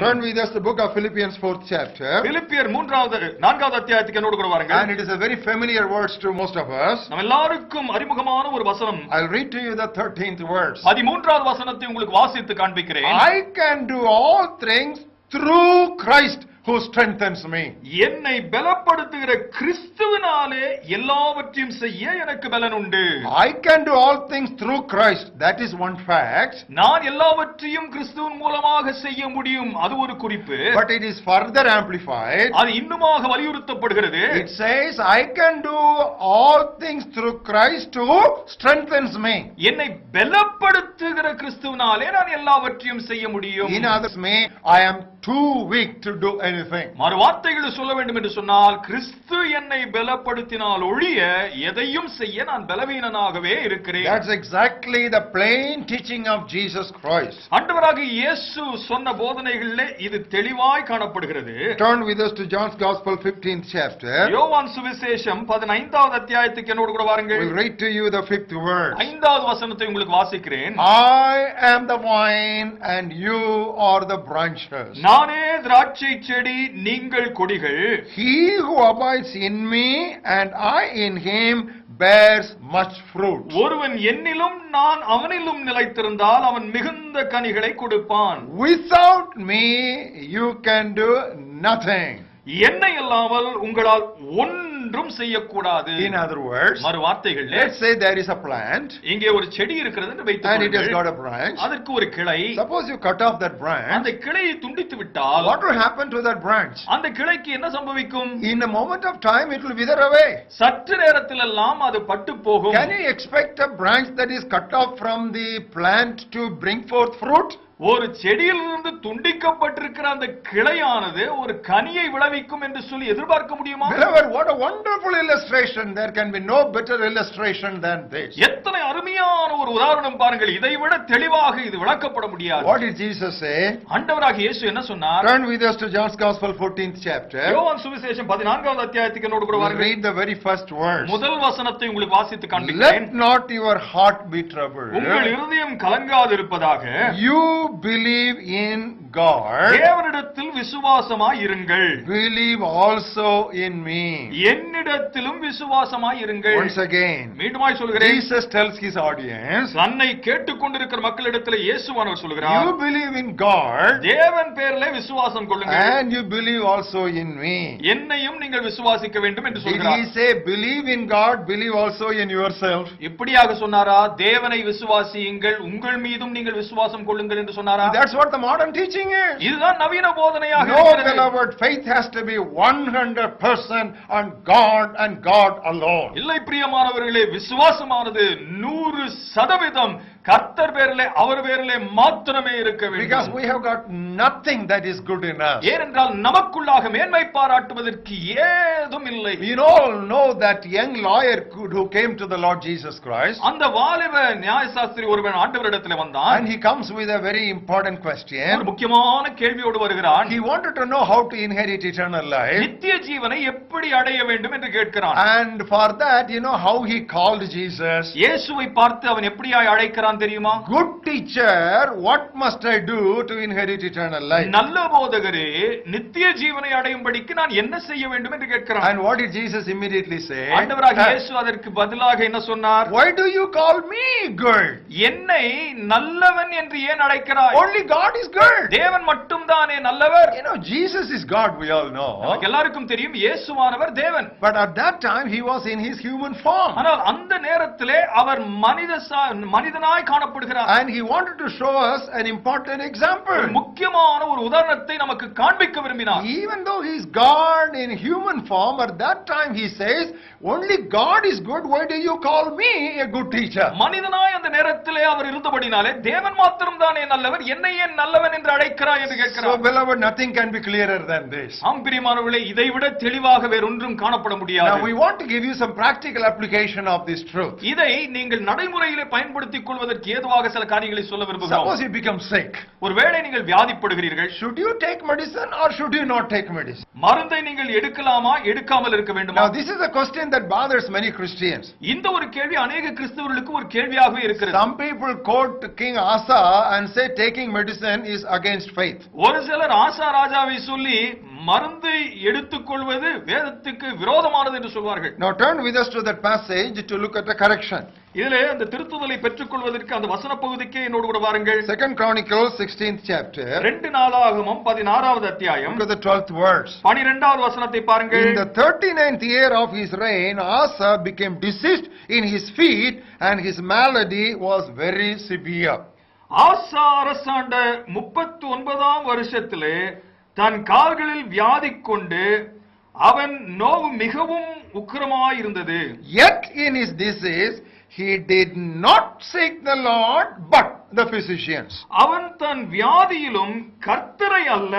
Turn with us the book of Philippians, fourth chapter. பிலிப்பியர் மூன்றாவது நான்காவது அத்தியாயத்துக்கு என்னோடு கூட வாருங்க And it is a very familiar words to most of us. நம்ம எல்லாருக்கும் அறிமுகமான ஒரு வசனம் I'll read to you the 13th verse. பதிமூன்றாவது வசனத்தை உங்களுக்கு வாசித்து காண்பிக்கிறேன் I can do all things through Christ who strengthens me. என்னை பலப்படுத்துகிற கிறிஸ்துவினாலே எல்லாவற்றையும் செய்ய எனக்கு பலன் உண்டு I can do all things through Christ. That is one fact. நான் எல்லாவற்றையும் கிறிஸ்துவின் மூலமாக செய்ய முடியும் அது ஒரு குறிப்பு But it is further amplified. அது இன்னுமாக வலியுறுத்தப்படுகிறது It says, I can do all things through Christ who strengthens me. என்னை பலப்படுத்துகிற கிறிஸ்துவினாலே நான் எல்லாவற்றையும் செய்ய முடியும் In others, may I am too weak to do anything. மறு வார்த்தைகளில் சொல்ல வேண்டும் என்று சொன்னால் கிறிஸ்து என்னை பலப்படுத்தினால் ஒழிய எதையும் செய்ய நான் பலவீனனாகவே இருக்கிறேன் That's exactly the plain teaching of Jesus Christ. ஆண்டவராக இயேசு சொன்ன போதனைகளிலே இது தெளிவாய் காணப்படுகிறது Turn with us to John's Gospel, 15th chapter. யோவான் சுவிசேஷம் பதினைந்தாவது அத்தியாயத்துக்கு என்னோடு கூட வாருங்கள் We'll read to you the fifth verse. ஐந்தாவது வசனத்தை உங்களுக்கு வாசிக்கிறேன் I am the vine and you are the branches. நானே திராட்சை செடி நீங்கள் கொடிகள் He who abides in me and I in him bears much fruit. ஒருவன் என்னிலும் நான் அவனிலும் நிலைத்திருந்தால் அவன் மிகுந்த கனிகளை கொடுப்பான் Without me, you can do nothing. என்னை இல்லாமல் உங்களால் ஒன்றும் செய்யக்கூடாது In other words, மறு வார்த்தைகளில் let's say there is a plant இங்கே ஒரு செடி இருக்கிறது என்று வைத்துக் and it has got கொள்ளுங்கள். a branch. அதற்கு ஒரு கிளை Suppose you cut off that branch. அந்த கிளையை துண்டித்து விட்டால் What will happen to that branch? அந்த கிளைக்கு என்ன சம்பவிக்கும் In a moment of time, it will wither away. சற்று நேரத்தில் எல்லாம் அது பட்டு போகும் Can you expect a branch that is cut off from the plant to bring forth fruit? ஒரு செடியிலிருந்து துண்டிக்கப்பட்டிருக்கிற அந்த கிளையானது ஒரு கனியை விளைவிக்கும் என்று சொல்லி எதிர்பார்க்க முடியுமா Beloved, what a wonderful illustration. There can be no better illustration than this. எத்தனை அருமையான ஒரு உதாரணம் பாருங்கள் இதை விட தெளிவாக இது விளக்கப்பட முடியாது What did Jesus say? ஆண்டவராக இயேசு என்ன சொன்னார் Turn with us to John's Gospel, 14th chapter. யோவான் சுவிசேஷம் பதினான்காவது அத்தியாயத்துக்கு என்னோடு கூட வாருங்கள் read the very first verse. முதல் வசனத்தை உங்களுக்கு வாசித்து காண்பிக்கிறேன் Let not your heart be troubled. உங்கள் இருதயம் கலங்காதிருப்பதாக You believe in God. தேவனிடத்தில் விசுவாசமாய் இருங்கள் Believe also in me. என்னிடத்திலும் விசுவாசமாய் இருங்கள் Once again, மீண்டுமாய் சொல்கிறேன் Jesus tells his audience, தன்னை கேட்டுக்கொண்டிருக்கிற மக்களிடத்தில் இயேசுவானவர் சொல்கிறார் You believe in God தேவன் பேரிலே விசுவாசம் கொள்ளுங்கள் and you believe also in me. என்னையும் நீங்கள் விசுவாசிக்க வேண்டும் என்று Did he சொல்கிறார் say, Believe in God, believe also in yourself? இப்படியாக சொன்னாரா தேவனை விசுவாசியுங்கள் உங்கள் மீதும் நீங்கள் விசுவாசம் கொள்ளுங்கள் என்று சொன்னாரா That's what the modern teaching is. இதுதான் நவீன போதனையாக No, இருக்கிறது. beloved, faith has to be 100% on God and God alone. இல்லை பிரியமானவர்களே விசுவாசமானது நூறு சதவீதம் கர்த்தர் பேரிலே அவர் பேரிலே மாத்திரமே இருக்க Because வேண்டும் we have got nothing that is good in us. ஏனென்றால் நமக்குள்ளாக மேன்மை பாராட்டுவதற்கு ஏதும் இல்லை You all know that young lawyer could- who came to the Lord Jesus Christ அந்த வாலிப நியாயசாஸ்திரி ஒருவன் ஆண்டவரிடத்தில் வந்தான் and he comes with a very important ஒரு question. முக்கியமான கேள்வியோடு வருகிறான் He wanted to know how to inherit eternal life. நித்திய ஜீவனை எப்படி அடைய வேண்டும் என்று கேட்கிறான் And for that, you know how he called Jesus? இயேசுவை பார்த்து அவன் எப்படியாய் அழைக்கிறான் தெரியுமா Good teacher, what must I do to inherit eternal life? நல்ல போதகரே நித்திய ஜீவனை அடையும்படிக்கு நான் என்ன செய்ய வேண்டும் என்று கேட்கிறான் And what did Jesus immediately say? ஆண்டவராக Uh, இயேசு அதற்கு பதிலாக என்ன சொன்னார் Why do you call me good? என்னை நல்லவன் என்று ஏன் அழைக்கிறாய் Only God is good. தேவன் மட்டும்தானே நல்லவர் You know, Jesus is God, we all know. எல்லாருக்கும் தெரியும் இயேசுவானவர் தேவன் But at that time, he was in his human form. ஆனால் அந்த நேரத்திலே அவர் மனித சா- மனிதனாய் காணப்படுகிறார் And he wanted to show us an important example. ஒரு முக்கியமான ஒரு உதாரணத்தை நமக்கு காண்பிக்க விரும்பினார் Even though he is God in human form, at that time he says, only God is good, why do you call me a good teacher? மனிதனாய் அந்த நேரத்திலே அவர் இருந்தபடினாலே தேவன் மாத்திரம் தானே நல்லவர் என்னை ஏன் நல்லவன் என்று அழைக்கிறாய் என்று So கேட்கிறார் beloved, nothing can be clearer than this. ஆம் பிரியமானவர்களே இதை விட தெளிவாக வேறொன்றும் காணப்பட Now we முடியாது want to give you some practical application of this truth. இதை நீங்கள் நடைமுறையிலே பயன்படுத்திக் கொள்வதற்கு ஏதுவாக சில காரியங்களை சொல்ல விரும்புகிறோம் Suppose you become sick ஒருவேளை நீங்கள் வியாதிப்படுகிறீர்கள் Should you take medicine or should you not take medicine? மருந்தை நீங்கள் எடுக்கலாமா எடுக்காமல் இருக்க வேண்டுமா Now, this is a question that bothers many Christians. இந்த ஒரு கேள்வி அநேக கிறிஸ்தவர்களுக்கு ஒரு கேள்வியாகவே இருக்கிறது Some people quote King Asa and say taking medicine is against faith. ஒரு சிலர் ஆசா ராஜாவை சொல்லி மருந்தை எடுத்துக்கொள்வது வேதத்துக்கு விரோதமானது என்று சொல்வார்கள் Now, turn with us to that passage to look at the correction. இதிலே அந்த திருத்துதலை பெற்றுக்கொள்வதற்கு அந்த வசன பகுதிக்கு என்னோடு கூட வாருங்கள் Second Chronicles, 16th chapter, ரெண்டு நாளாகமம் பதினாறாவது அத்தியாயம் look at the 12th verse. பனிரெண்டாவது வசனத்தை பாருங்கள் In the 39th year of his reign, Asa became diseased in his feet, and his malady was very severe. ஆசா அரசாண்ட முப்பத்தி ஒன்பதாம் வருஷத்திலே தன் கால்களில் வியாதி கொண்டு அவன் நோவு மிகவும் உக்கிரமாயிருந்தது Yet in his disease, he did not seek the Lord, but the physicians. அவன் தன் வியாதியிலும் கர்த்தரை அல்ல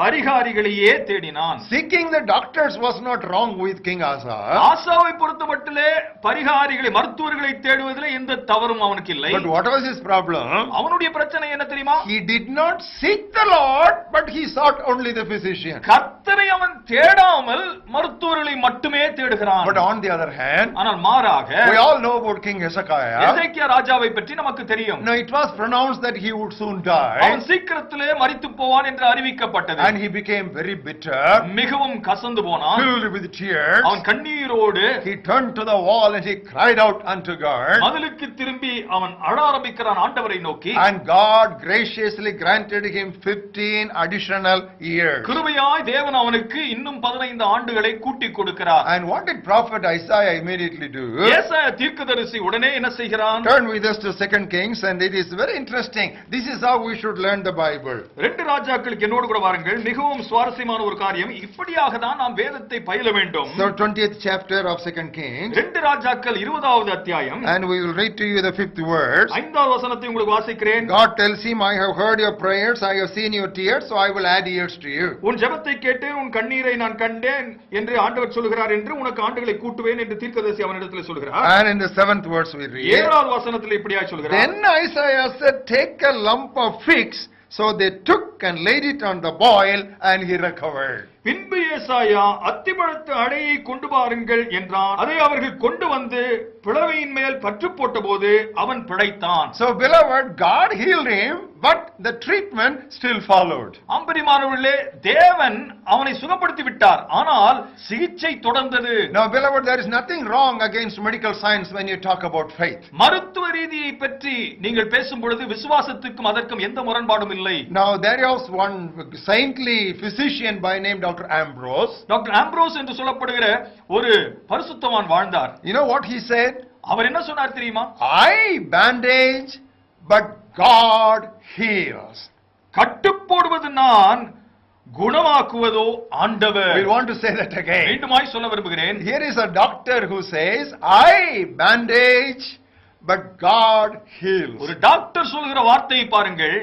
பரிகாரிகளையே தேடினான் Seeking the doctors was not wrong with King Asa. ஆசாவை பொறுத்தமட்டிலே பரிகாரிகளை மருத்துவர்களை தேடுவதிலே எந்த தவறும் அவனுக்கு இல்லை But what was his problem? அவனுடைய பிரச்சனை என்ன தெரியுமா He did not seek the Lord, but he sought only the physician. கர்த்தரை அவன் தேடாமல் மருத்துவர்களை மட்டுமே தேடுகிறான் But on the other hand, ஆனால் மாறாக we all know about King Hezekiah. எசேக்கியா ராஜாவை பற்றி நமக்கு தெரியும் Now it was pronounced that he would soon அவன் die, சீக்கிரத்திலே மரித்து போவான் என்று அறிவிக்கப்பட்டது and he became very bitter, மிகவும் கசந்து போனான் filled with tears. அவன் கண்ணீரோடு He turned to the wall and he cried out unto God. மதிலுக்கு திரும்பி அவன் அழ ஆரம்பிக்கிறான் ஆண்டவரை நோக்கி And God graciously granted him 15 additional years. கிருபையாய் தேவன் அவனுக்கு இன்னும் பதினைந்து ஆண்டுகளை கூட்டி கொடுக்கிறார் And what did prophet Isaiah immediately do? ஏசாயா தீர்க்கதரிசி உடனே என்ன செய்கிறான் Turn with us to 2 Kings and it is very interesting. This is how we should learn the Bible. ரெண்டு ராஜாக்களுக்கு என்னோடு கூட வாருங்கள் மிகவும் சுவாரஸ்யமான ஒரு காரியம் இப்படியாக தான் நாம் வேதத்தை பயில வேண்டும் So 20th chapter of 2 Kings ரெண்டு ராஜாக்கள் இருபதாவது அத்தியாயம் and we will read to you the fifth verse. ஐந்தாவது வசனத்தை உங்களுக்கு வாசிக்கிறேன் God tells him, I have heard your prayers, I have seen your tears, so I will add years to you. உன் ஜெபத்தை கேட்டேன் உன் கண்ணீரை நான் கண்டேன் என்று ஆண்டவர் சொல்கிறார் என்று உனக்கு ஆண்டுகளை கூட்டுவேன் என்று தீர்க்கதரிசி அவனிடத்தில் சொல்கிறார் And in the seventh verse we read, ஏழாவது வசனத்தில் இப்படியாய் சொல்கிறார் Then Isaiah said, Take a lump of figs. So they took and laid it on the boil, and he recovered. பின்பு ஏசாயா அத்திப்பழத்து அடையை கொண்டு வாருங்கள் என்றான். அதை அவர்கள் கொண்டு வந்து பிளவையின் மேல் பற்று போட்டபோது அவன் பிழைத்தான். So, beloved, God healed him, but the treatment still followed. அம்பரிமானவர்களே தேவன் அவனை சுகப்படுத்தி விட்டார் ஆனால் சிகிச்சை தொடர்ந்தது Now, beloved, there is nothing wrong against medical science when you talk about faith. மருத்துவ ரீதியை பற்றி நீங்கள் பேசும் பொழுது விசுவாசத்துக்கும் அதற்கும் எந்த முரண்பாடும் இல்லை Now, there was one saintly physician by name Dr. Ambrose. Doctor Ambrose என்று சொல்லப்படுகிற ஒரு பரிசுத்தவான் வாழ்ந்தார் You know what he said? அவர் என்ன சொன்னார் தெரியுமா I bandage, but God heals. கட்டுப்போடுவது நான் குணமாக்குவதோ ஆண்டவர் We want to say that again. மீண்டுமாய் சொல்ல விரும்புகிறேன் Here is a doctor who says, I bandage, but God heals. ஒரு டாக்டர் சொல்கிற வார்த்தையை பாருங்கள்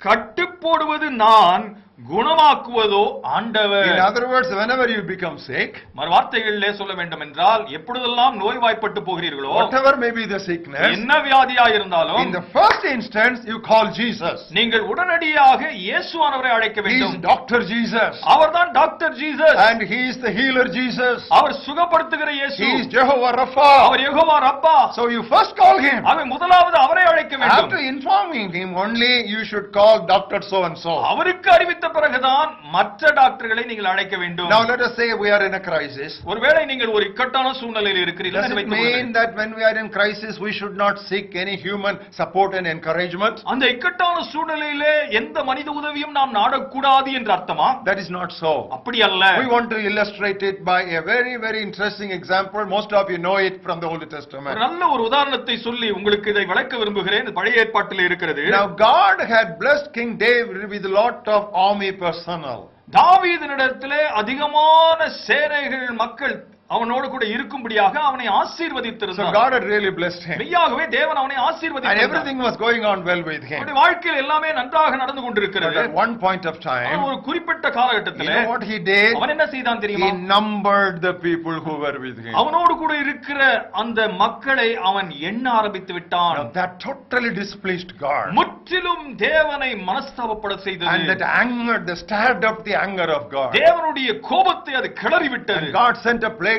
கட்டுப்போடுவது நான் குணமாக்குவதோ ஆண்டவர் In other words, whenever you become sick, மறு வார்த்தைகளிலே சொல்ல வேண்டும் என்றால் எப்பொழுதெல்லாம் நோய்வாய்ப்பட்டு போகிறீர்களோ whatever may be the sickness, என்ன வியாதியா இருந்தாலும் in the first instance, you call Jesus. நீங்கள் உடனடியாக இயேசுவானவரை அழைக்க He is வேண்டும் Dr. Jesus. அவர்தான் doctor Jesus And He is the healer Jesus. அவர் சுகப்படுத்துகிற இயேசு He is Jehovah Rapha. அவர் யெகோவா ரப்பா So you first call Him. அவன் முதலாவது அவரை அழைக்க வேண்டும் After informing Him, only you should call Dr. So and so. அவருக்கு அறிவித்த பிறகுதான் மற்ற டாக்டர்களை நீங்கள் அழைக்க வேண்டும் Now let us say we are in a crisis. ஒருவேளை நீங்கள் ஒரு இக்கட்டான சூழ்நிலையில் இருக்கிறீர்கள் Does it mean that when we are in crisis, we should not seek any human support and encouragement? அந்த இக்கட்டான சூழ்நிலையிலே எந்த மனித உதவியும் நாம் நாடக்கூடாது என்று அர்த்தமா That is not so. அப்படி அல்ல We want to illustrate it by a very, very interesting example. Most of you know it from the Old Testament. நல்ல ஒரு உதாரணத்தை சொல்லி உங்களுக்கு இதை விளக்க விரும்புகிறேன் பழைய ஏற்பாட்டில் இருக்கிறது Now, God had blessed King David with a lot of army personnel. தாவீதினிடத்திலே அதிகமான சேனைகள் மக்கள் அவனோடு கூட இருக்கும்படியாக அவனை So ஆசீர்வதித்திருந்தான் God had really blessed him. மெய்யாகவே தேவன் அவனை And ஆசீர்வதித்திருந்தார் everything was going on well with him. அவனுடைய வாழ்க்கையில் எல்லாமே நன்றாக நடந்து கொண்டிருக்கிறது at one point of அவன் time, ஒரு குறிப்பிட்ட you காலகட்டத்தில் know what he did? அவன் என்ன செய்தான் He தெரியுமா numbered the people who were with him. அவனோடு கூட இருக்கிற அந்த மக்களை அவன் எண்ண ஆரம்பித்து விட்டான் Now that totally displeased God. முற்றிலும் தேவனை மனஸ்தாபப்பட And செய்தது that anger, they stirred up the anger of God. தேவனுடைய கோபத்தை அது கிளறி விட்டது God sent a plague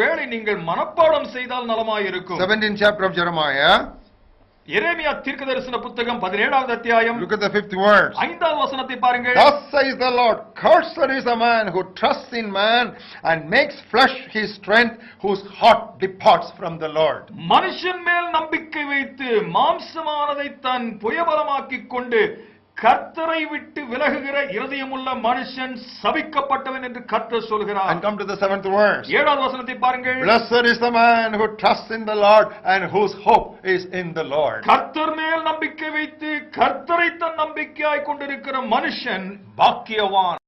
ஒருவேளை நீங்கள் மனப்பாடம் செய்தால் நலமாயிருக்கும் 17th chapter of Jeremiah. எரேமியா தீர்க்க தரிசன புத்தகம் பதினேழாவது அத்தியாயம் Look at the fifth verse. ஐந்தாவது வசனத்தை பாருங்கள் Thus says the Lord, Cursed is a man who trusts in man and makes flesh his strength, whose heart departs from the Lord. மனுஷன் மேல் நம்பிக்கை வைத்து மாம்சமானதை தன் புயபலமாக்கிக் கொண்டு கர்த்தரை விட்டு விலகுகிற இருதயமுள்ள மனுஷன் சபிக்கப்பட்டவன் என்று கர்த்தர் சொல்கிறார் And come to the seventh verse. ஏழாவது வசனத்தை பாருங்கள் Blessed is the man who trusts in the Lord and whose hope is in the Lord. கர்த்தர் மேல் நம்பிக்கை வைத்து கர்த்தரை தன் நம்பிக்கையாய் கொண்டிருக்கிற மனுஷன் பாக்கியவான்